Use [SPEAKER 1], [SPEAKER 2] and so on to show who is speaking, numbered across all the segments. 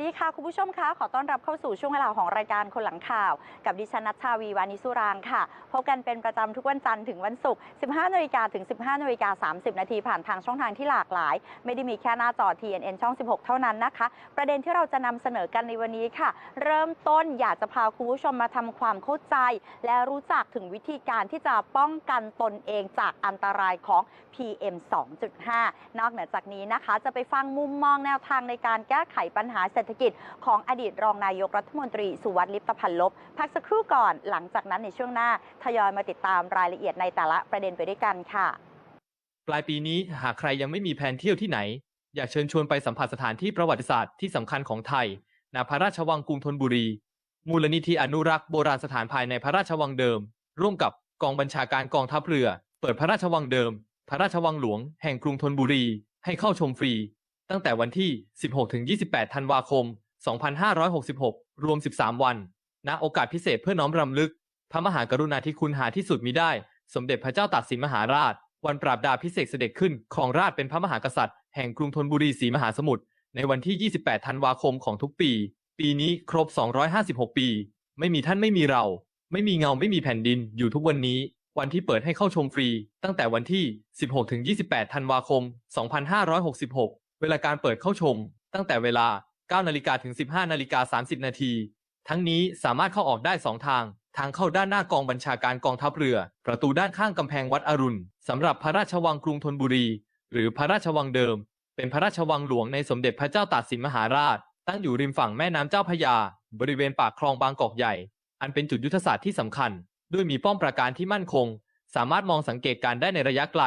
[SPEAKER 1] วัสดีค่ะ คุณผู้ชมคะ ขอต้อนรับเข้าสู่ช่วงเวลาของรายการคนหลังข่าว กับดิฉันนัชชาวีวานิสุรางค่ะ พบกันเป็นประจำทุกวันจันทร์ถึงวันศุกร์ 15นาฬิกาถึง 15นาฬิกา30 นาทีผ่านทางช่องทางที่หลากหลาย ไม่ได้มีแค่หน้าจอ TNN ช่อง 16 เท่านั้นนะคะ ประเด็นที่เราจะนำเสนอกันในวันนี้ค่ะ เริ่มต้นอยากจะพาคุณผู้ชมมาทำความเข้าใจ และรู้จักถึงวิธีการที่จะป้องกันตนเองจากอันตรายของ PM 2.5 นอกเหนือจากนี้นะคะ จะไปฟังมุมมองแนวทางในการแก้ไขปัญหาเศรษฐกิจของอดีตรองนายกรัฐมนตรีสุวัสดิ์ลิปตพันลบพักสักครู่ก่อนหลังจากนั้นในช่วงหน้าทยอยมาติดตามรายละเอียดในแต่ละประเด็นไปด้วยกันค่ะ
[SPEAKER 2] ปลายปีนี้หากใครยังไม่มีแผนเที่ยวที่ไหน อยากเชิญชวนไปสัมผัสสถานที่ประวัติศาสตร์ที่สำคัญของไทยณพระราชวังกรุงธนบุรี มูลนิธิอนุรักษ์โบราณสถานภายในพระราชวังเดิม ร่วมกับกองบัญชาการกองทัพเรือ เปิดพระราชวังเดิม พระราชวังหลวง แห่งกรุงธนบุรี ให้เข้าชมฟรี ตั้งแต่วันที่ 16-28 ธันวาคม 2566 รวม 13 วัน ณ โอกาสพิเศษเพื่อน้อมรำลึก พระมหากรุณาธิคุณหาที่สุดมิได้ สมเด็จพระเจ้าตากสินมหาราช วันปราบดาพิเศษเสด็จขึ้นครองราชเป็นพระมหากษัตริย์ แห่งกรุงธนบุรีศรีมหาสมุทร ในวันที่ 28 ธันวาคมของทุกปี ปีนี้ครบ 256 ปี ไม่มีท่านไม่มีเรา ไม่มีเงาไม่มีแผ่นดิน อยู่ทุกวันนี้ วันที่เปิดให้เข้าชมฟรี ตั้งแต่วันที่ 16-28 ธันวาคม 2566 เวลาการเปิดเข้าชม ตั้งแต่เวลา 9 นาฬิกาถึง 15 นาฬิกา 30 นาที ทั้งนี้สามารถเข้าออกได้ 2 ทาง ทางเข้าด้านหน้ากองบัญชาการกองทัพเรือ ประตูด้านข้างกำแพงวัดอรุณสำหรับพระราชวังกรุงธนบุรี หรือพระราชวังเดิม เป็นพระราชวังหลวงในสมเด็จพระเจ้าตากสินมหาราช ตั้งอยู่ริมฝั่งแม่น้ำเจ้าพระยา บริเวณปากคลองบางกอกใหญ่ อันเป็นจุดยุทธศาสตร์ที่สำคัญ ด้วยมีป้อมปราการที่มั่นคง สามารถมองสังเกตการได้ในระยะไกล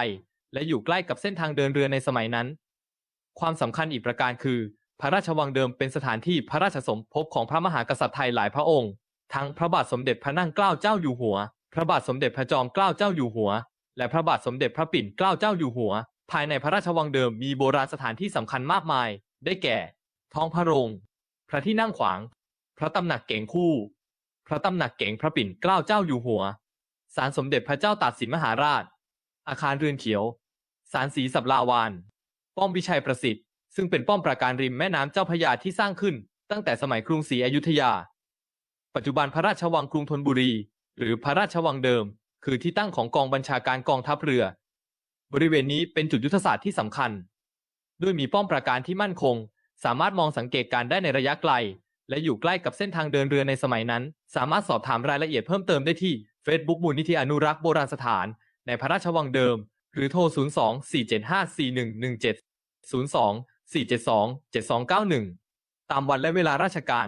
[SPEAKER 2] และอยู่ใกล้กับเส้นทางเดินเรือในสมัยนั้น ความสำคัญอีกประการคือ พระราชวังเดิมเป็นสถานที่พระราชสมภพของพระมหากษัตริย์ไทยหลายพระองค์ ทั้งพระบาทสมเด็จพระนั่งเกล้าเจ้าอยู่หัว พระบาทสมเด็จพระจอมเกล้าเจ้าอยู่หัว และพระบาทสมเด็จพระปิ่นเกล้าเจ้าอยู่หัว ภายในพระราชวังเดิมมีโบราณสถานที่สำคัญมากมาย ได้แก่ ท้องพระโรง พระที่นั่งขวาง พระตำหนักเก๋งคู่ พระตำหนักเก๋งพระปิ่นเกล้าเจ้าอยู่หัว ศาลสมเด็จพระเจ้าตากสินมหาราช อาคารเรือนเขียว ศาลศรีสับลาวาน ป้อมวิชัยประสิทธิ์ ซึ่งเป็นป้อมปราการริมแม่น้ำเจ้าพระยาที่สร้างขึ้น ตั้งแต่สมัยกรุงศรีอยุธยา ปัจจุบันพระราชวังกรุงธนบุรี หรือพระราชวังเดิม คือที่ตั้งของกองบัญชาการกองทัพเรือ บริเวณนี้เป็นจุดยุทธศาสตร์ที่สำคัญ ด้วยมีป้อมปราการที่มั่นคง สามารถมองสังเกตการได้ในระยะไกล และอยู่ใกล้กับเส้นทางเดินเรือในสมัยนั้น สามารถสอบถามรายละเอียดเพิ่มเติมได้ที่ Facebook มูลนิธิอนุรักษ์โบราณสถาน ในพระราชวังเดิม หรือโทร 02 475 4117 02 472 7291 ตามวันและเวลาราชการ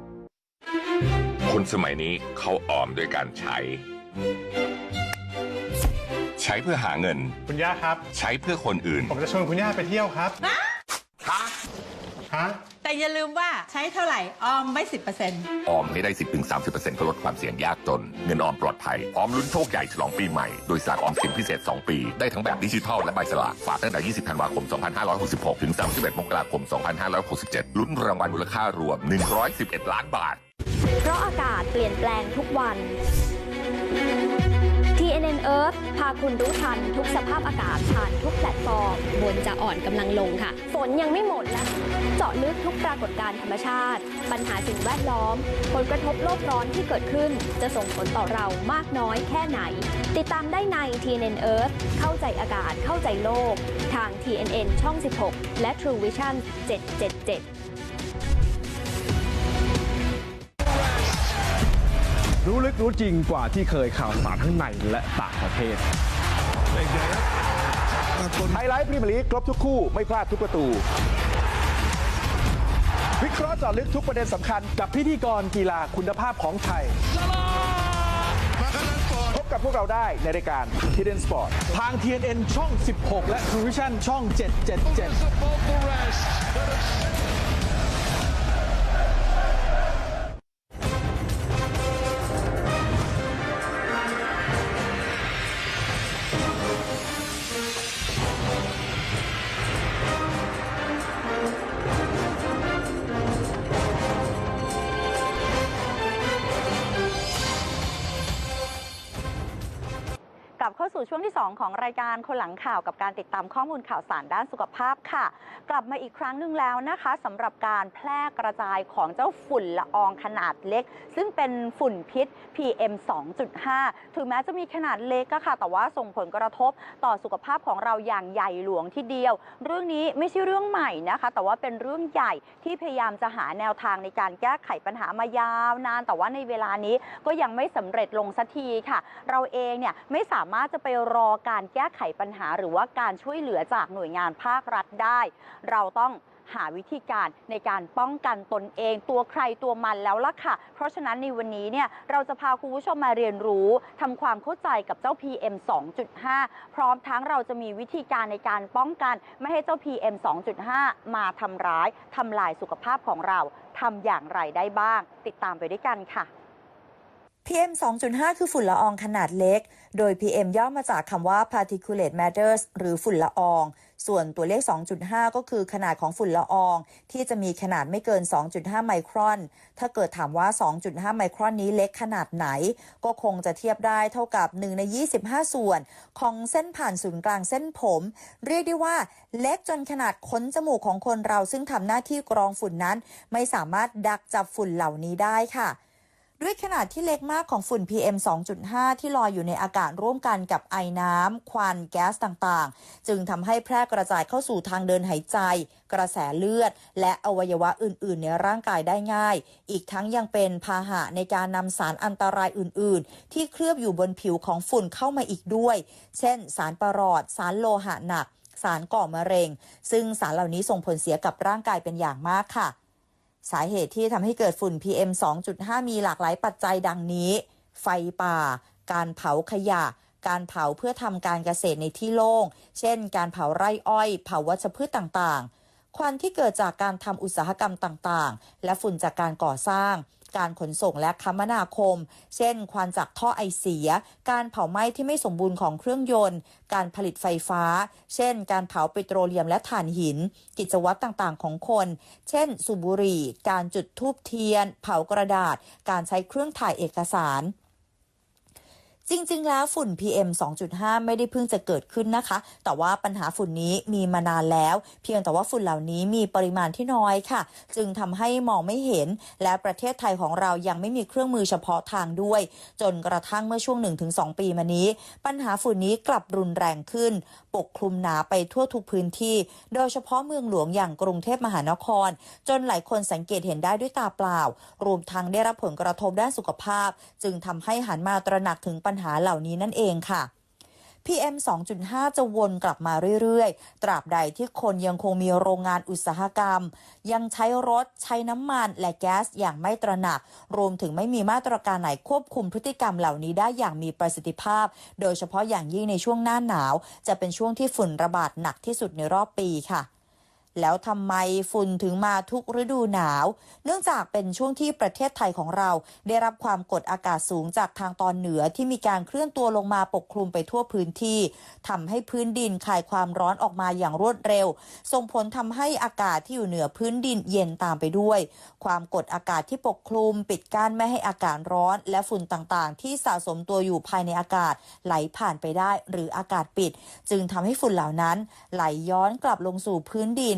[SPEAKER 3] คนสมัยนี้เขาออมด้วยการใช้ ใช้เพื่อหาเงิน
[SPEAKER 4] คุณย่าครับ
[SPEAKER 3] ใช้เพื่อคนอื่น
[SPEAKER 4] ผมจะชวนคุณย่าไปเที่ยวครับ ฮะ
[SPEAKER 5] แต่อย่าลืมว่าใช้เท่าไหร่ออมไว้สิบเปอร์เซ็นต์
[SPEAKER 3] ออมให้ได้ 10-30%ก็ลดความเสี่ยงยากจน เงินออมปลอดภัย ออมลุ้นโชคใหญ่ฉลองปีใหม่ โดยสากออมสินพิเศษ 2 ปี ได้ทั้งแบบดิจิทัลและใบสลากฝากตั้งแต่ 20 ธันวาคม 2566 ถึง 31 มกราคม 2567 ลุ้นรางวัลมูลค่ารวม 111 ล้านบาท
[SPEAKER 6] เพ ราะอากาศเปลี่ยนแปลงทุกวัน TNN Earth พาคุณรู้ทันทุกสภาพอากาศผ่านทุกแพลตฟอร์มบนจะอ่อนกำลังลงค่ะ ฝนยังไม่หมดนะ เจาะลึกทุกปรากฏการณ์ธรรมชาติ ปัญหาสิ่งแวดล้อม ผลกระทบโลกร้อนที่เกิดขึ้น จะส่งผลต่อเรามากน้อยแค่ไหน ติดตามได้ใน TNN Earth เข้าใจอากาศเข้าใจโลก ทาง TNN ช่อง 16 และ True Vision 777
[SPEAKER 7] รู้ลึกรู้จริงกว่าที่เคยข่าวสารทั้งในและต่างประเทศไฮไลท์พรีเมียร์ลีกครบทุกคู่ไม่พลาดทุกประตู วิเคราะห์เจาะลึกทุกประเด็นสำคัญกับพิธีกรกีฬาคุณภาพของไทย พบกับพวกเราได้ในรายการ Hidden Sport
[SPEAKER 4] ทาง TNN ช่อง 16 และ t r u Vision ช่อง 777
[SPEAKER 1] สู่ช่วงที่ 2 ของรายการคนหลังข่าวกับการติดตามข้อมูลข่าวสารด้านสุขภาพค่ะ กลับมาอีกครั้งหนึ่งแล้วนะคะสำหรับการแพร่กระจายของเจ้าฝุ่นละอองขนาดเล็ก ซึ่งเป็นฝุ่นพิษ PM 2.5 ถึงแม้จะมีขนาดเล็กอะค่ะ แต่ว่าส่งผลกระทบต่อสุขภาพของเราอย่างใหญ่หลวงทีเดียว เรื่องนี้ไม่ใช่เรื่องใหม่นะคะ แต่ว่าเป็นเรื่องใหญ่ที่พยายามจะหาแนวทางในการแก้ไขปัญหามายาวนาน แต่ว่าในเวลานี้ก็ยังไม่สำเร็จลงสักทีค่ะ เราเองเนี่ยไม่สามารถจะไปรอการแก้ไขปัญหา หรือว่าการช่วยเหลือจากหน่วยงานภาครัฐได้ เราต้องหาวิธีการในการป้องกันตนเองตัวใครตัวมันแล้วล่ะค่ะ เพราะฉะนั้นในวันนี้เนี่ยเราจะพาคุณผู้ชมมาเรียนรู้ทำความเข้าใจกับเจ้า PM 2.5 พร้อมทั้งเราจะมีวิธีการในการป้องกันไม่ให้เจ้า PM 2.5 มาทำร้ายทำลายสุขภาพของเราทำอย่างไรได้บ้าง ติดตามไปด้วยกันค่ะ
[SPEAKER 8] PM 2.5 คือฝุ่นละอองขนาดเล็ก โดย PM ย่อมาจากคำว่า particulate matters หรือฝุ่นละออง ส่วนตัวเลข 2.5 ก็คือขนาดของฝุ่นละออง ที่จะมีขนาดไม่เกิน 2.5 ไมครอน ถ้าเกิดถามว่า 2.5 ไมครอนนี้เล็กขนาดไหน ก็คงจะเทียบได้เท่ากับ 1 ใน 25 ส่วน ของเส้นผ่านศูนย์กลางเส้นผม เรียกได้ว่าเล็กจนขนาดขนจมูกของคนเราซึ่งทำหน้าที่กรองฝุ่นนั้น ไม่สามารถดักจับฝุ่นเหล่านี้ได้ค่ะ ด้วยขนาดที่เล็กมากของฝุ่น PM 2.5 ที่ลอยอยู่ในอากาศร่วมกันกับไอน้ำ ควัน แก๊สต่างๆ จึงทำให้แพร่กระจายเข้าสู่ทางเดินหายใจ กระแสเลือด และอวัยวะอื่น ๆ ในร่างกายได้ง่าย อีกทั้งยังเป็นพาหะในการนำสารอันตรายอื่น ๆ ที่เคลือบอยู่บนผิวของฝุ่นเข้ามาอีกด้วย เช่น สารประหลอด สารโลหะหนัก สารก่อมะเร็ง ซึ่งสารเหล่านี้ส่งผลเสียกับร่างกายเป็นอย่างมากค่ะ สาเหตุที่ทำให้เกิดฝุ่น PM 2.5 มีหลากหลายปัจจัยดังนี้ ไฟป่า การเผาขยะ การเผาเพื่อทำการเกษตรในที่โล่ง เช่น การเผาไร่อ้อย เผาวัชพืชต่างๆ ควันที่เกิดจากการทำอุตสาหกรรมต่างๆ และฝุ่นจากการก่อสร้าง การขนส่งและคมนาคม เช่น ควันจากท่อไอเสีย การเผาไหม้ที่ไม่สมบูรณ์ของเครื่องยนต์ การผลิตไฟฟ้า เช่น การเผาปิโตรเลียมและถ่านหิน กิจวัตรต่างๆ ของคน เช่น สูบบุหรี่ การจุดธูปเทียน เผากระดาษ การใช้เครื่องถ่ายเอกสาร จริง ๆ แล้วฝุ่น PM 2.5 ไม่ได้เพิ่งจะเกิดขึ้นนะคะ แต่ว่าปัญหาฝุ่นนี้มีมานานแล้ว เพียงแต่ว่าฝุ่นเหล่านี้มีปริมาณที่น้อยค่ะ จึงทำให้มองไม่เห็น และประเทศไทยของเรายังไม่มีเครื่องมือเฉพาะทางด้วย จนกระทั่งเมื่อช่วง 1-2 ปีมานี้ ปัญหาฝุ่นนี้กลับรุนแรงขึ้น ปกคลุมหนาไปทั่วทุกพื้นที่ โดยเฉพาะเมืองหลวงอย่างกรุงเทพมหานคร จนหลายคนสังเกตเห็นได้ด้วยตาเปล่า รวมทั้งได้รับผลกระทบด้านสุขภาพ จึงทำให้หันมาตระหนักถึงปัญหาหาเหล่านี้นั่นเองค่ะ PM 2.5 จะวนกลับมาเรื่อยๆ ตราบใดที่คนยังคงมีโรงงานอุตสาหกรรม ยังใช้รถใช้น้ำมันและแก๊สอย่างไม่ตระหนัก รวมถึงไม่มีมาตรการไหนควบคุมพฤติกรรมเหล่านี้ได้อย่างมีประสิทธิภาพ โดยเฉพาะอย่างยิ่งในช่วงหน้าหนาว จะเป็นช่วงที่ฝุ่นระบาดหนักที่สุดในรอบปีค่ะ แล้วทำไมฝุ่นถึงมาทุกฤดูหนาว เนื่องจากเป็นช่วงที่ประเทศไทยของเรา ได้รับความกดอากาศสูงจากทางตอนเหนือที่มีการเคลื่อนตัวลงมาปกคลุมไปทั่วพื้นที่ทำให้พื้นดินคายความร้อนออกมาอย่างรวดเร็ว ส่งผลทำให้อากาศที่อยู่เหนือพื้นดินเย็นตามไปด้วย ความกดอากาศที่ปกคลุม ปิดกั้นไม่ให้อากาศร้อน และฝุ่นต่างๆ ที่สะสมตัวอยู่ภายในอากาศ ไหลผ่านไปได้ หรืออากาศปิด จึงทำให้ฝุ่นเหล่านั้น ไหลย้อนกลับลงสู่พื้นดิน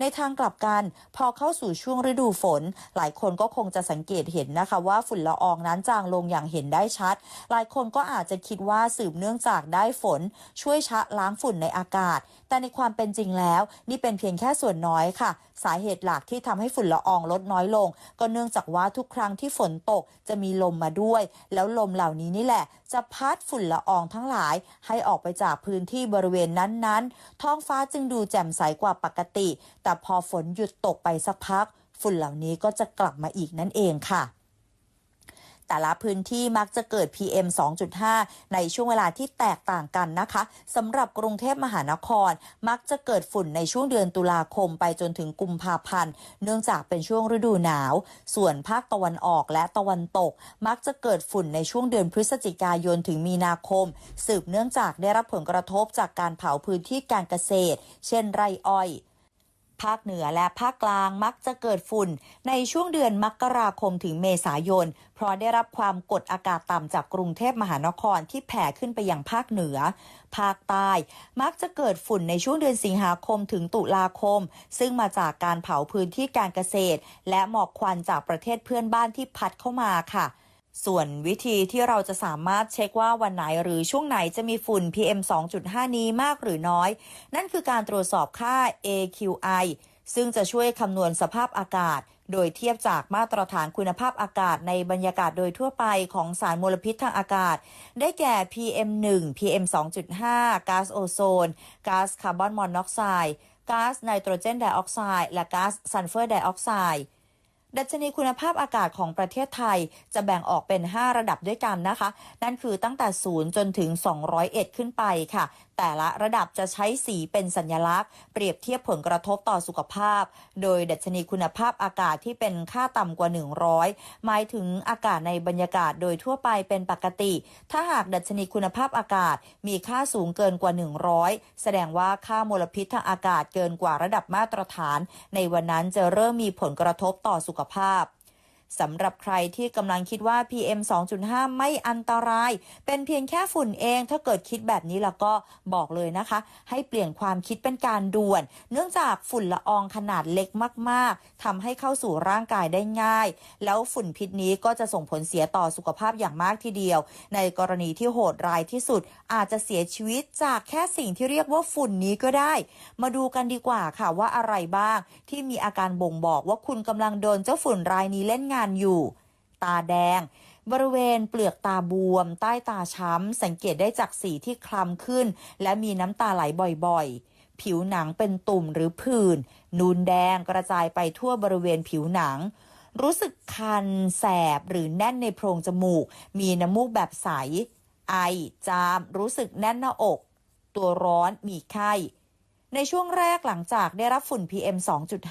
[SPEAKER 8] ในทางกลับกัน พอเข้าสู่ช่วงฤดูฝน หลายคนก็คงจะสังเกตเห็นนะคะ ว่าฝุ่นละอองนั้นจางลงอย่างเห็นได้ชัด หลายคนก็อาจจะคิดว่าสืบเนื่องจากได้ฝน ช่วยชะล้างฝุ่นในอากาศ แต่ในความเป็นจริงแล้ว นี่เป็นเพียงแค่ส่วนน้อยค่ะ สาเหตุหลักที่ทำให้ฝุ่นละอองลดน้อยลง ก็เนื่องจากว่าทุกครั้งที่ฝนตกจะมีลมมาด้วย แล้วลมเหล่านี้นี่แหละ จะพัดฝุ่นละอองทั้งหลาย ให้ออกไปจากพื้นที่บริเวณนั้นๆ ท้องฟ้าจึงดูแจ่มใสกว่าปกติแต่พอฝนหยุดตกไปสักพัก ฝุ่นเหล่านี้ก็จะกลับมาอีกนั่นเองค่ะแต่ละพื้นที่มักจะเกิด PM 2.5 ในช่วงเวลาที่แตกต่างกันนะคะสำหรับกรุงเทพมหานคร มักจะเกิดฝุ่นในช่วงเดือนตุลาคมไปจนถึงกุมภาพันธ์ เนื่องจากเป็นช่วงฤดูหนาว ส่วนภาคตะวันออกและตะวันตก มักจะเกิดฝุ่นในช่วงเดือนพฤศจิกายนถึงมีนาคม สืบเนื่องจากได้รับผลกระทบจากการเผาพื้นที่การเกษตร เช่น ไรอ้อย ภาคเหนือและภาคกลางมักจะเกิดฝุ่น ในช่วงเดือนมกราคมถึงเมษายน เพราะได้รับความกดอากาศต่ำจากกรุงเทพมหานครที่แผ่ขึ้นไปยังภาคเหนือ ภาคใต้มักจะเกิดฝุ่นในช่วงเดือนสิงหาคมถึงตุลาคม ซึ่งมาจากการเผาพื้นที่การเกษตร และหมอกควันจากประเทศเพื่อนบ้านที่พัดเข้ามาค่ะ ส่วนวิธีที่เราจะสามารถเช็คว่าวันไหนหรือช่วงไหนจะมีฝุ่น PM 2.5 นี้มากหรือน้อย นั่นคือการตรวจสอบค่า AQI ซึ่งจะช่วยคำนวณสภาพอากาศ โดยเทียบจากมาตรฐานคุณภาพอากาศในบรรยากาศโดยทั่วไปของสารมลพิษทางอากาศ ได้แก่ PM 1 PM 2.5 ก๊าซโอโซน ก๊าซคาร์บอนมอนอกไซด์ ก๊าซไนโตรเจนไดออกไซด์ และก๊าซซัลเฟอร์ไดออกไซด์ ดัชนีคุณภาพอากาศของประเทศไทยจะแบ่งออกเป็น 5 ระดับด้วยกันนะคะ นั่นคือตั้งแต่ 0 จนถึง 201 ขึ้นไปค่ะ แต่ละระดับจะใช้สีเป็นสัญลักษณ์ เปรียบเทียบผลกระทบต่อสุขภาพ โดยดัชนีคุณภาพอากาศที่เป็นค่าต่ำกว่า 100 หมายถึงอากาศในบรรยากาศโดยทั่วไปเป็นปกติ ถ้าหากดัชนีคุณภาพอากาศมีค่าสูงเกินกว่า 100 แสดงว่าค่ามลพิษทางอากาศเกินกว่าระดับมาตรฐาน ในวันนั้นจะเริ่มมีผลกระทบต่อสุขภาพ สำหรับใครที่กำลังคิดว่า PM 2.5 ไม่อันตราย เป็นเพียงแค่ฝุ่นเอง ถ้าเกิดคิดแบบนี้แล้วก็บอกเลยนะคะ ให้เปลี่ยนความคิดเป็นการด่วน เนื่องจากฝุ่นละอองขนาดเล็กมาก ๆทำให้เข้าสู่ร่างกายได้ง่าย แล้วฝุ่นพิษนี้ก็จะส่งผลเสียต่อสุขภาพอย่างมากทีเดียว ในกรณีที่โหดร้ายที่สุด อาจจะเสียชีวิตจากแค่สิ่งที่เรียกว่าฝุ่นนี้ก็ได้ มาดูกันดีกว่าค่ะว่าอะไรบ้าง ที่มีอาการบ่งบอกว่าคุณกำลังโดนเจ้าฝุ่นรายนี้เล่นงานอยู่ ตาแดง บริเวณเปลือกตาบวม ใต้ตาช้ำ สังเกตได้จากสีที่คล้ำขึ้น และมีน้ำตาไหลบ่อยๆ ผิวหนังเป็นตุ่มหรือผื่น นูนแดงกระจายไปทั่วบริเวณผิวหนัง รู้สึกคัน แสบ หรือแน่นในโพรงจมูก มีน้ำมูกแบบใส ไอ จาม รู้สึกแน่นหน้าอก ตัวร้อน มีไข้ ในช่วงแรกหลังจากได้รับฝุ่น PM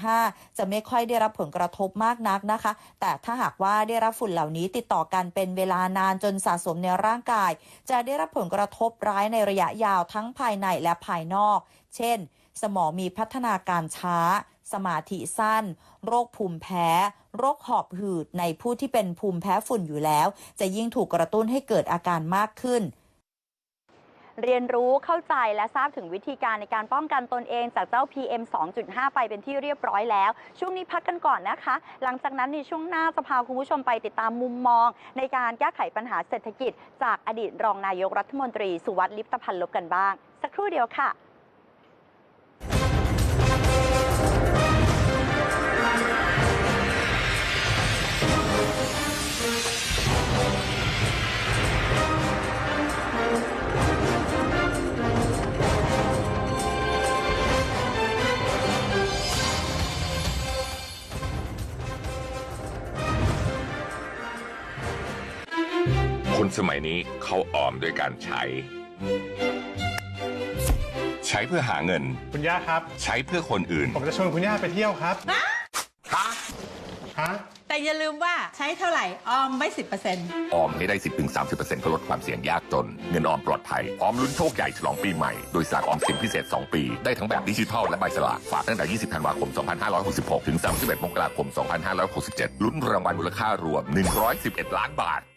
[SPEAKER 8] 2.5 จะไม่ค่อยได้รับผลกระทบมากนักนะคะ แต่ถ้าหากว่าได้รับฝุ่นเหล่านี้ติดต่อกันเป็นเวลานานจนสะสมในร่างกาย จะได้รับผลกระทบร้ายในระยะยาวทั้งภายในและภายนอก เช่น สมองมีพัฒนาการช้า สมาธิสั้น โรคภูมิแพ้ โรคหอบหืดในผู้ที่เป็นภูมิแพ้ฝุ่นอยู่แล้ว จะยิ่งถูกกระตุ้นให้เกิดอาการมากขึ้น
[SPEAKER 1] เรียนรู้เข้าใจและทราบถึงวิธีการในการป้องกันตนเองจากเจ้า PM 2.5 ไปเป็นที่เรียบร้อยแล้ว ช่วงนี้พักกันก่อนนะคะ หลังจากนั้นในช่วงหน้าจะพาคุณผู้ชมไปติดตามมุมมอง ในการแก้ไขปัญหาเศรษฐกิจ จากอดีตรองนายกรัฐมนตรีสุวัสดิ์ลิปตพันลบกันบ้าง สักครู่เดียวค่ะ
[SPEAKER 3] สมัยนี้เขาออมด้วยการใช้ ใช้เพื่อหาเงิน
[SPEAKER 4] คุณย่าครับ
[SPEAKER 3] ใช้เพื่อคนอื่น
[SPEAKER 4] ผมจะชวนคุณย่าไปเที่ยวครับ
[SPEAKER 3] ฮะ
[SPEAKER 4] ฮะ
[SPEAKER 5] แต่อย่าลืมว่าใช้เท่าไหร่ออมไว้สิบเปอร์เซ็นต์
[SPEAKER 3] ออมให้ได้ 10-30%ก็ลดความเสี่ยงยากจน เงินออมปลอดภัยพร้อมลุ้นโชคใหญ่ฉลองปีใหม่ โดยสากออมสินพิเศษ 2 ปี ได้ทั้งแบบดิจิทัลและใบสลาก ฝากตั้งแต่ 20 ธันวาคม 2566 ถึง 31 มกราคม 2567 ลุ้นรางวัลมูลค่ารวม 111 ล้านบาท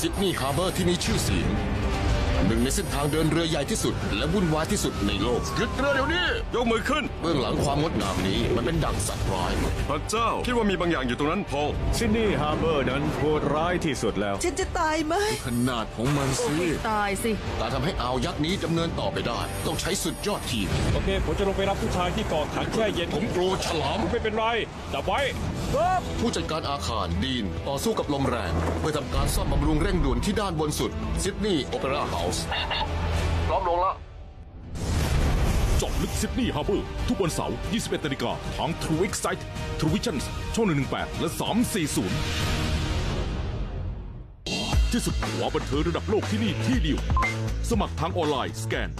[SPEAKER 9] ซิดนีย์ฮาร์เบอร์ที่มีชื่อเสียง หนึ่งในเส้นทางเดินเรือใหญ่ที่สุด และวุ่นวายที่สุดในโลก
[SPEAKER 10] หยุดเรือเดี๋ยวนี้ยกมือขึ้น
[SPEAKER 9] เบื้องหลังความงดงามนี้มันเป็นดั่งสัตว์ร้าย
[SPEAKER 10] พระเจ้าคิดว่ามีบางอย่างอยู่ตรงนั้นพอล
[SPEAKER 4] ซิดนีย์ฮาร์เบอร์นั้นโหดร้ายที่สุดแล้ว
[SPEAKER 5] ฉันจะตายไหม
[SPEAKER 9] ขนาดของมันสิ
[SPEAKER 5] ตายสิ
[SPEAKER 9] การทำให้อ่าวยักษ์นี้ดำเนินต่อไปได้ ต้องใช้สุดยอดทีม
[SPEAKER 4] โอเคผมจะลงไปรับผู้ชายที่เกาะถังแช่เย็น
[SPEAKER 9] ผมกลัวฉลาม
[SPEAKER 4] ไม่เป็นไรจับไว้
[SPEAKER 9] ผู้จัดการอาคารดีนต่อสู้กับลมแรงเพื่อทำการซ่อมบำรุงเร่งด่วนที่ด้านบนสุดซิดนีย์โอเปร่าเฮาส์พร้อมลงละ
[SPEAKER 11] เจาะลึกซิดนีย์ฮาร์เบอร์ทุกวันเสาร์ 21นาฬิกาทาง True Excite True Vision ช่อง 118 และ 340 ที่สุดหัวบันเทิงระดับโลกที่นี่ที่เดียว สมัครทางออนไลน์สแกน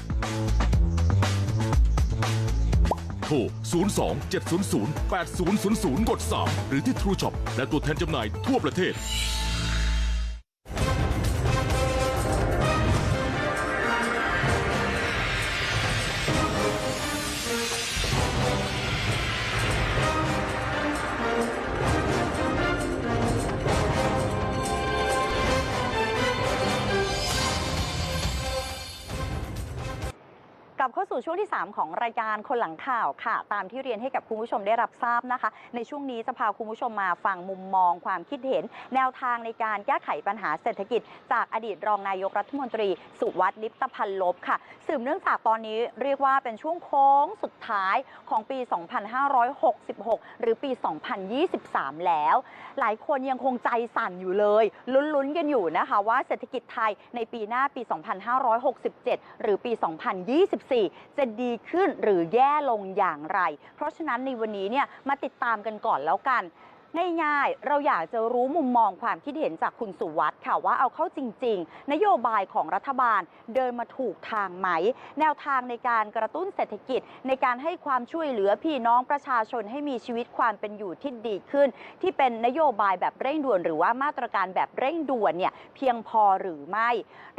[SPEAKER 11] โทร 02 700 8000 กด 3 หรือที่ True Shop และตัวแทนจำหน่ายทั่วประเทศ
[SPEAKER 1] ที่ 3 ของรายการคนหลังข่าวค่ะ ตามที่เรียนให้กับคุณผู้ชมได้รับทราบนะคะ ในช่วงนี้จะพาคุณผู้ชมมาฟังมุมมองความคิดเห็น แนวทางในการแก้ไขปัญหาเศรษฐกิจ จากอดีตรองนายกรัฐมนตรี สุวัสดิ์ลิปตพันลบค่ะ สืบเนื่องจากตอนนี้เรียกว่าเป็นช่วงโค้งสุดท้ายของปี 2566 หรือปี 2023 แล้ว หลายคนยังคงใจสั่นอยู่เลยลุ้นๆกันอยู่นะคะว่าเศรษฐกิจไทยในปีหน้าปี 2567 หรือปี 2024 จะดีขึ้นหรือแย่ลงอย่างไร เพราะฉะนั้นในวันนี้เนี่ยมาติดตามกันก่อนแล้วกัน ง่ายๆ เราอยากจะรู้มุมมองความคิดเห็นจากคุณสุวัสด์ค่ะว่าเอาเข้าจริง ๆ นโยบายของรัฐบาลเดินมาถูกทางไหม แนวทางในการกระตุ้นเศรษฐกิจ ในการให้ความช่วยเหลือพี่น้องประชาชนให้มีชีวิตความเป็นอยู่ที่ดีขึ้น ที่เป็นนโยบายแบบเร่งด่วนหรือว่ามาตรการแบบเร่งด่วนเนี่ยเพียงพอหรือไม่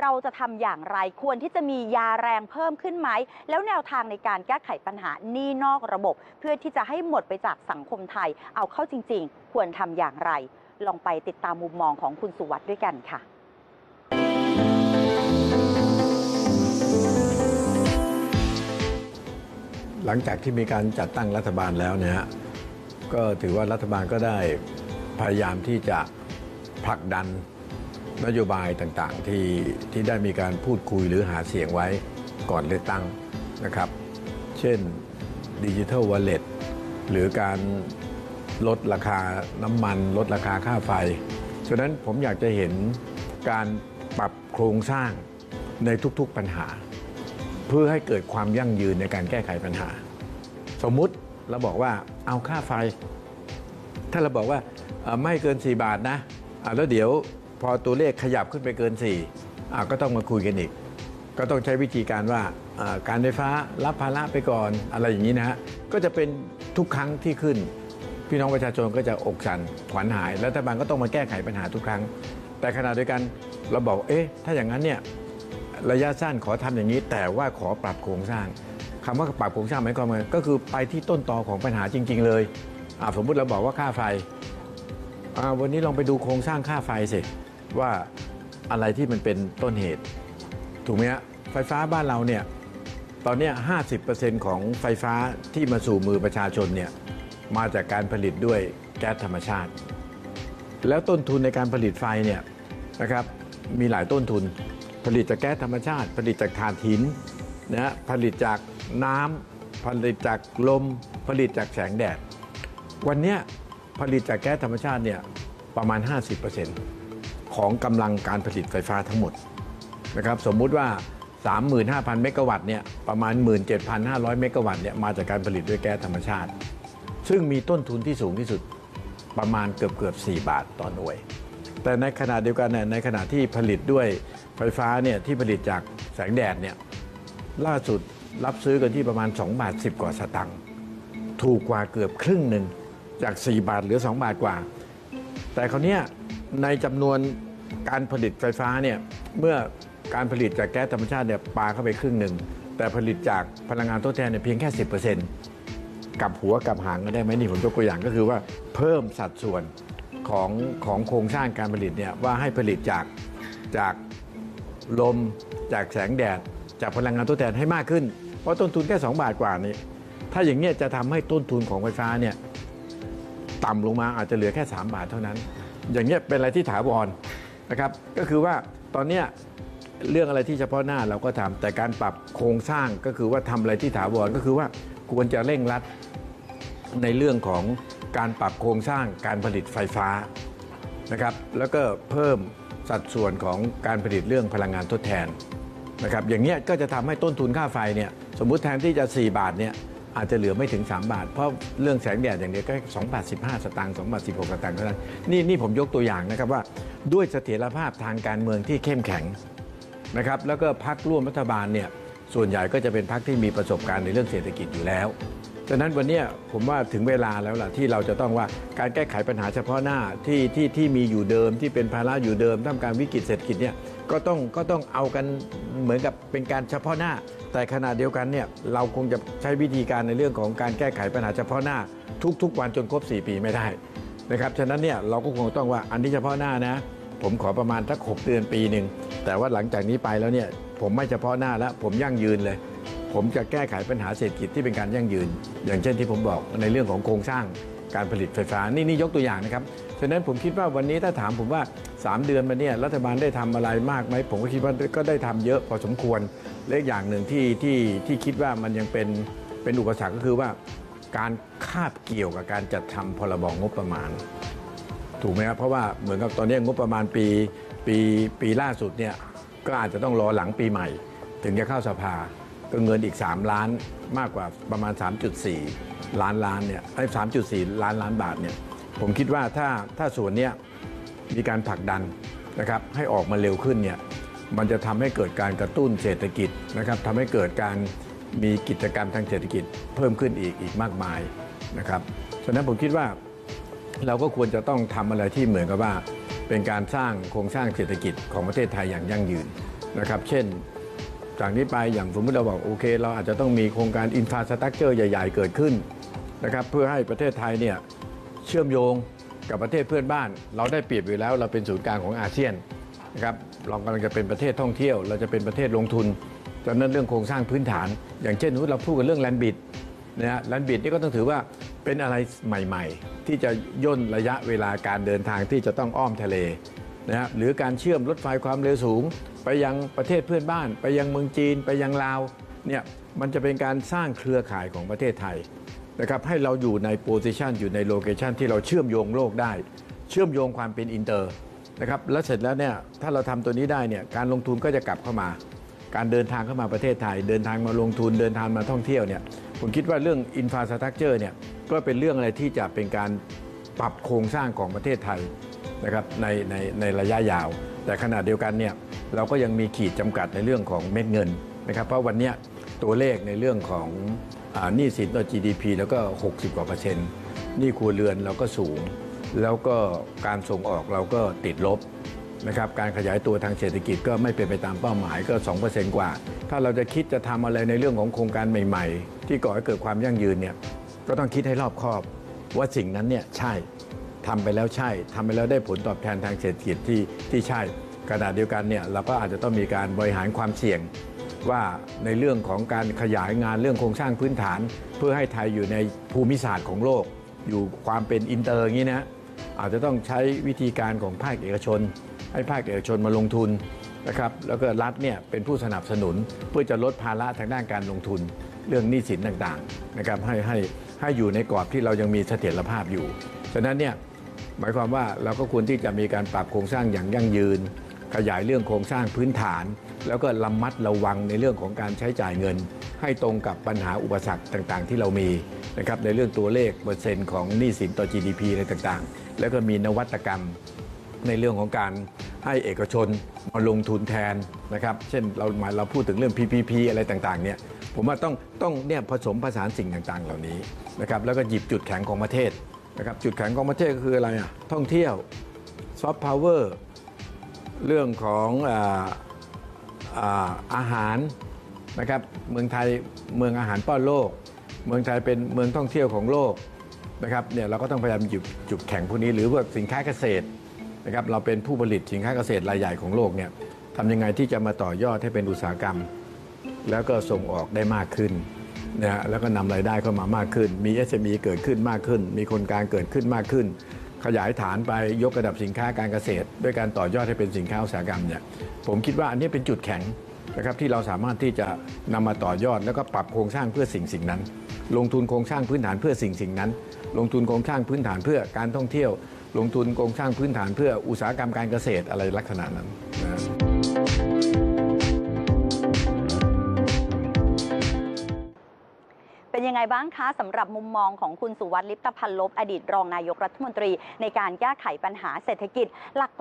[SPEAKER 1] เราจะทำอย่างไรควรที่จะมียาแรงเพิ่มขึ้นไหม แล้วแนวทางในการแก้ไขปัญหาหนี้นอกระบบ เพื่อที่จะให้หมดไปจากสังคมไทย เอาเข้าจริง ๆ ควรทำอย่างไร ลองไปติดตามมุมมองของคุณสุวัสด์ด้วยกันค่ะ
[SPEAKER 12] หลังจากที่มีการจัดตั้งรัฐบาลแล้วเนี่ยฮะก็ถือว่ารัฐบาลก็ได้พยายามที่จะผลักดันนโยบายต่างๆ ที่ที่ได้มีการพูดคุยหรือหาเสียงไว้ก่อนเลือกตั้งนะครับ เช่นดิจิทัลวอลเล็ตหรือการ ลดราคาน้ำมัน ลดราคาค่าไฟ ฉะนั้นผมอยากจะเห็นการปรับโครงสร้างในทุกๆปัญหา เพื่อให้เกิดความยั่งยืนในการแก้ไขปัญหา สมมุติเราบอกว่าเอาค่าไฟ ถ้าเราบอกว่าไม่เกิน 4 บาทนะะแล้วเดี๋ยวพอตัวเลขขยับขึ้นไปเกิน4อ่ก็ต้องมาคุยกันอีก ก็ต้องใช้วิธีการว่าการไฟฟ้ารับภาระไปก่อนอะไรอย่างนี้นะฮะก็จะเป็นทุกครั้งที่ขึ้น พี่น้องประชาชนก็จะอกสั่นขวัญหายแล้วรัฐบาลก็ต้องมาแก้ไขปัญหาทุกครั้ง แต่ขณะเดียวกันเราบอกเอ๊ะถ้าอย่างนั้นเนี่ยระยะสั้นขอทำอย่างนี้ แต่ว่าขอปรับโครงสร้างคำว่าปรับโครงสร้างหมายความว่าก็คือไปที่ต้นตอของปัญหาจริง ๆ เลยสมมุติเราบอกว่าค่าไฟวันนี้ลองไปดูโครงสร้างค่าไฟสิว่าอะไรที่มันเป็นต้นเหตุ ถูกไหมฮะไฟฟ้าบ้านเราเนี่ยตอนนี้ย50%ของไฟฟ้าที่มาสู่มือประชาชนเนี่ย มาจากการผลิตด้วยแก๊สธรรมชาติ แล้วต้นทุนในการผลิตไฟเนี่ยนะครับมีหลายต้นทุน ผลิตจากแก๊สธรรมชาติ ผลิตจากถ่านหินนะผลิตจากน้ำผลิตจากลม ผลิตจากแสงแดด วันนี้ผลิตจากแก๊สธรรมชาติเนี่ยประมาณ 50%ของกำลังการผลิตไฟฟ้าทั้งหมดนะครับสมมุติว่า 35,000 เมกะวัตต์เนี่ยประมาณ 17,500 เมกะวัตต์เนี่ยมาจากการผลิตด้วยแก๊สธรรมชาติ ซึ่งมีต้นทุนที่สูงที่สุดประมาณเกือบเกือบ4บาทต่อหน่วย แต่ในขณะเดียวกันในขณะที่ผลิตด้วยไฟฟ้าเนี่ยที่ผลิตจากแสงแดดเนี่ยล่าสุดรับซื้อกันที่ประมาณ 2 บาท 10 กว่าสตังค์ถูกกว่าเกือบครึ่งหนึ่งจาก 4 บาทเหลือ 2 บาทกว่า แต่คราวเนี้ยในจำนวนการผลิตไฟฟ้าเนี่ยเมื่อการผลิตจากแก๊สธรรมชาติเนี่ยปาเข้าไปครึ่งหนึ่งแต่ผลิตจากพลังงานทดแทนเนี่ยเพียงแค่ 10% กับหัวกับหางก็ได้ไหมนี่ผมยกตัวอย่างก็คือว่าเพิ่มสัดส่วนของของโครงสร้างการผลิตเนี่ยว่าให้ผลิตจากจากลมจากแสงแดด จากพลังงานทดแทนให้มากขึ้น เพราะต้นทุนแค่ 2 บาทกว่านี้ ถ้าอย่างเงี้ยจะทำให้ต้นทุนของไฟฟ้าเนี่ยต่ำลงมาอาจจะเหลือแค่ 3 บาทเท่านั้น อย่างเงี้ยเป็นอะไรที่ถาวรนะครับก็คือว่าตอนเนี้ยเรื่องอะไรที่เฉพาะหน้าเราก็ทำแต่การปรับโครงสร้างก็คือว่าทำอะไรที่ถาวรก็คือว่าควรจะเร่งรัด ในเรื่องของการปรับโครงสร้างการผลิตไฟฟ้านะครับแล้วก็เพิ่มสัดส่วนของการผลิตเรื่องพลังงานทดแทนนะครับอย่างเงี้ยก็จะทำให้ต้นทุนค่าไฟเนี่ยสมมุติแทนที่จะ 4 บาทเนี่ยอาจจะเหลือไม่ถึง 3 บาท เพราะเรื่องแสงแดดอย่างเดียวก็2บาท15สตางค์2บาท16สตางค์เท่านั้นนี่นี่ผมยกตัวอย่างนะครับว่าด้วยเสถียรภาพทางการเมืองที่เข้มแข็งนะครับแล้วก็พักร่วมรัฐบาลเนี่ยส่วนใหญ่ก็จะเป็นพักที่มีประสบการณ์ในเรื่องเศรษฐกิจอยู่แล้ว ฉะนั้นวันนี้ผมว่าถึงเวลาแล้วล่ะที่เราจะต้องว่าการแก้ไขปัญหาเฉพาะหน้าที่ที่ที่มีอยู่เดิมที่เป็นภาระอยู่เดิมท่ามกลางวิกฤตเศรษฐกิจเนี่ยก็ต้องก็ต้องเอากันเหมือนกับเป็นการเฉพาะหน้า แต่ขณะเดียวกันเนี่ยเราคงจะใช้วิธีการในเรื่องของการแก้ไขปัญหาเฉพาะหน้า ทุกๆ วันจนครบ 4 ปีไม่ได้นะครับฉะนั้นเนี่ยเราก็คงต้องว่าอันที่เฉพาะหน้านะ ผมขอประมาณสักหกเดือนปีหนึ่งแต่ว่าหลังจากนี้ไปแล้วเนี่ยผมไม่เฉพาะหน้าแล้วผมยั่งยืนเลย ผมจะแก้ไขปัญหาเศรษฐกิจที่เป็นการยั่งยืน อย่างเช่นที่ผมบอกในเรื่องของโครงสร้างการผลิตไฟฟ้านี่นี่ยกตัวอย่างนะครับฉะนั้นผมคิดว่าวันนี้ถ้าถามผมว่า 3 เดือนมาเนี่ยรัฐบาลได้ทำอะไรมากไหมผมก็คิดว่าก็ได้ทำเยอะพอสมควรและอีกอย่างหนึ่งที่ที่ที่คิดว่ามันยังเป็นเป็นอุปสรรคก็คือว่า การคาบเกี่ยวกับการจัดทำพรบงบประมาณ ถูกไหมครับเพราะว่าเหมือนกับตอนนี้งบประมาณปีปีปีล่าสุดเนี่ยก็อาจจะต้องรอหลังปีใหม่ ถึงจะเข้าสภา ก็เงินอีก 3 ล้านมากกว่าประมาณ 3.4 ล้านล้านเนี่ยไอ้3.4ล้านล้านบาทเนี่ยผมคิดว่าถ้าถ้าส่วนเนี้ยมีการผลักดันนะครับให้ออกมาเร็วขึ้นเนี่ยมันจะทำให้เกิดการกระตุ้นเศรษฐกิจนะครับทำให้เกิดการมีกิจกรรมทางเศรษฐกิจเพิ่มขึ้นอีกอีกมากมายนะครับฉะนั้นผมคิดว่าเราก็ควรจะต้องทำอะไรที่เหมือนกับว่า เป็นการสร้างโครงสร้างเศรษฐกิจของประเทศไทยอย่างยั่งยืนนะครับ เช่น จากนี้ไปอย่างสมมติเราบอกโอเค เราอาจจะต้องมีโครงการอินฟาสตรักเจอร์ใหญ่ ๆ เกิดขึ้นนะครับเพื่อให้ประเทศไทยเนี่ยเชื่อมโยงกับประเทศเพื่อนบ้าน เราได้เปรียบอยู่แล้วเราเป็นศูนย์กลางของอาเซียนนะครับเรากำลังจะเป็นประเทศท่องเที่ยว เราจะเป็นประเทศลงทุนดังนั้นเรื่องโครงสร้างพื้นฐาน อย่างเช่นเราพูดกันเรื่องแลนบิดนะฮะแลนบิดนี่ก็ต้องถือว่าเป็นอะไรใหม่ ๆ ที่จะย่นระยะเวลาการเดินทางที่จะต้องอ้อมทะเล นะฮะหรือการเชื่อมรถไฟความเร็วสูง ไปยังประเทศเพื่อนบ้าน ไปยังเมืองจีน ไปยังลาวเนี่ยมันจะเป็นการสร้างเครือข่ายของประเทศไทยนะครับให้เราอยู่ในโพซิชันอยู่ในโลเคชันที่เราเชื่อมโยงโลกได้ เชื่อมโยงความเป็นอินเตอร์นะครับแล้วเสร็จแล้วเนี่ยถ้าเราทำตัวนี้ได้เนี่ยการลงทุนก็จะกลับเข้ามา การเดินทางเข้ามาประเทศไทย เดินทางมาลงทุนเดินทางมาท่องเที่ยวเนี่ยผมคิดว่าเรื่องอินฟาสตรักเจอร์เนี่ยก็เป็นเรื่องอะไรที่จะเป็นการปรับโครงสร้างของประเทศไทย นะครับในในในระยะยาว แต่ขณะเดียวกันเนี่ยเราก็ยังมีขีดจำกัดในเรื่องของเม็ดเงินนะครับเพราะวันนี้ตัวเลขในเรื่องของหนี้สินต่อ GDP แล้วก็ 60 กว่าเปอร์เซ็นต์หนี้ครัวเรือนเราก็สูง แล้วก็การส่งออกเราก็ติดลบนะครับการขยายตัวทางเศรษฐกิจก็ไม่เป็นไปตามเป้าหมายก็ 2%กว่า ถ้าเราจะคิดจะทำอะไรในเรื่องของโครงการใหม่ ๆ ที่ก่อให้เกิดความยั่งยืนเนี่ยก็ต้องคิดให้รอบคอบ ว่าสิ่งนั้นเนี่ยใช่ ทำไปแล้วใช่ทำไปแล้วได้ผลตอบแทนทางเศรษฐกิจที่ที่ใช่ขณะเดียวกันเนี่ยเราก็อาจจะต้องมีการบริหารความเสี่ยง ว่าในเรื่องของการขยายงานเรื่องโครงสร้างพื้นฐาน เพื่อให้ไทยอยู่ในภูมิศาสตร์ของโลก อยู่ความเป็นอินเตอร์อย่างนี้นะอาจจะต้องใช้วิธีการของภาคเอกชน ให้ภาคเอกชนมาลงทุนนะครับแล้วก็รัฐเนี่ยเป็นผู้สนับสนุนเพื่อจะลดภาระทางด้านการลงทุน เรื่องหนี้สินต่างๆนะครับให้ให้ให้อยู่ในกรอบที่เรายังมีเสถียรภาพอยู่ฉะนั้นเนี่ย หมายความว่าเราก็ควรที่จะมีการปรับโครงสร้างอย่างยั่งยืน ขยายเรื่องโครงสร้างพื้นฐาน แล้วก็ระมัดระวังในเรื่องของการใช้จ่ายเงิน ให้ตรงกับปัญหาอุปสรรคต่างๆ ที่เรามีนะครับในเรื่องตัวเลขเปอร์เซ็นต์ของหนี้สินต่อ GDP อะไรต่างๆ แล้วก็มีนวัตกรรมในเรื่องของการให้เอกชนมาลงทุนแทนนะครับ เช่นเราหมายเราพูดถึงเรื่อง PPP อะไรต่างๆเนี่ยผมว่าต้องต้องเนี่ยผสมผสานสิ่งต่างๆ เหล่านี้นะครับแล้วก็หยิบจุดแข็งของประเทศ นะครับจุดแข็งของประเทศก็คืออะไรอะท่องเที่ยวซอฟต์พาวเวอร์เรื่องของอาอ่าอาหารนะครับเมืองไทยเมืองอาหารป้อนโลก เมืองไทยเป็นเมืองท่องเที่ยวของโลกนะครับเนี่ยเราก็ต้องพยายามหยิบจุดแข็งพวกนี้ หรือว่าสินค้าเกษตรนะครับเราเป็นผู้ผลิตสินค้าเกษตรรายใหญ่ของโลกเนี่ยทำยังไงที่จะมาต่อยอดให้เป็นอุตสาหกรรม แล้วก็ส่งออกได้มากขึ้น นะฮะแล้วก็นำรายได้เข้ามามากขึ้น มี SME เกิดขึ้นมากขึ้น มีคนกลางเกิดขึ้นมากขึ้น ขยายฐานไปยกระดับสินค้าการเกษตร ด้วยการต่อยอดให้เป็นสินค้าอุตสาหกรรมเนี่ยผมคิดว่าอันนี้เป็นจุดแข็งนะครับที่เราสามารถที่จะนำมาต่อยอดแล้วก็ปรับโครงสร้างเพื่อสิ่งสิ่งนั้น ลงทุนโครงสร้างพื้นฐานเพื่อสิ่งสิ่งนั้น ลงทุนโครงสร้างพื้นฐานเพื่อการท่องเที่ยว ลงทุนโครงสร้างพื้นฐานเพื่ออุตสาหกรรมการเกษตรอะไรลักษณะนั้นนะ
[SPEAKER 1] เป็น ยังไงบ้างคะสำหรับมุมมองของคุณสุวัสดิ์ลิปตพันลบอดีตรองนายกรัฐมนตรี ในการแก้ไขปัญหาเศรษฐกิจ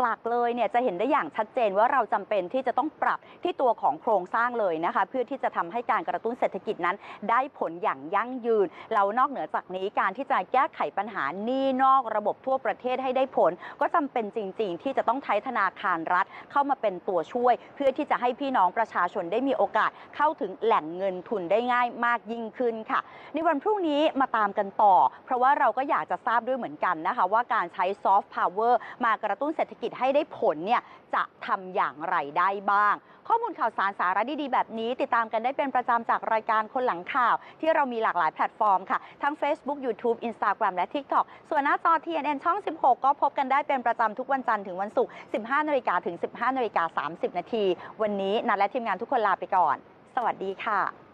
[SPEAKER 1] หลักๆ เลยเนี่ยจะเห็นได้อย่างชัดเจนว่าเราจำเป็นที่จะต้องปรับที่ตัวของโครงสร้างเลยนะคะเพื่อที่จะทำให้การกระตุ้นเศรษฐกิจนั้น ได้ผลอย่างยั่งยืนแล้วนอกเหนือจากนี้การที่จะแก้ไขปัญหาหนี้นอกระบบทั่วประเทศให้ได้ผล ก็จำเป็นจริง ๆ ที่จะต้องใช้ธนาคารรัฐเข้ามาเป็นตัวช่วย เพื่อที่จะให้พี่น้องประชาชนได้มีโอกาสเข้าถึงแหล่งเงินทุนได้ง่ายมากยิ่งขึ้นค่ะในวันพรุ่งนี้มาตามกันต่อ เพราะว่าเราก็อยากจะทราบด้วยเหมือนกันนะคะ ว่าการใช้ซอฟต์พาวเวอร์มากระตุ้นเศรษฐกิจให้ได้ผลเนี่ยจะทำอย่างไรได้บ้าง ข้อมูลข่าวสารสาระดีๆ แบบนี้ ติดตามกันได้เป็นประจำจากรายการคนหลังข่าว ที่เรามีหลากหลายแพลตฟอร์มค่ะ ทั้ง Facebook YouTube Instagram และ TikTok ส่วนหน้าจอ TNN ช่อง 16 ก็พบกันได้เป็นประจำทุกวันจันทร์ถึงวันศุกร์ 15นาฬิกาถึง 15นาฬิกา30 นาที วันนี้นัดและทีมงานทุกคนลาไปก่อน สวัสดีค่ะ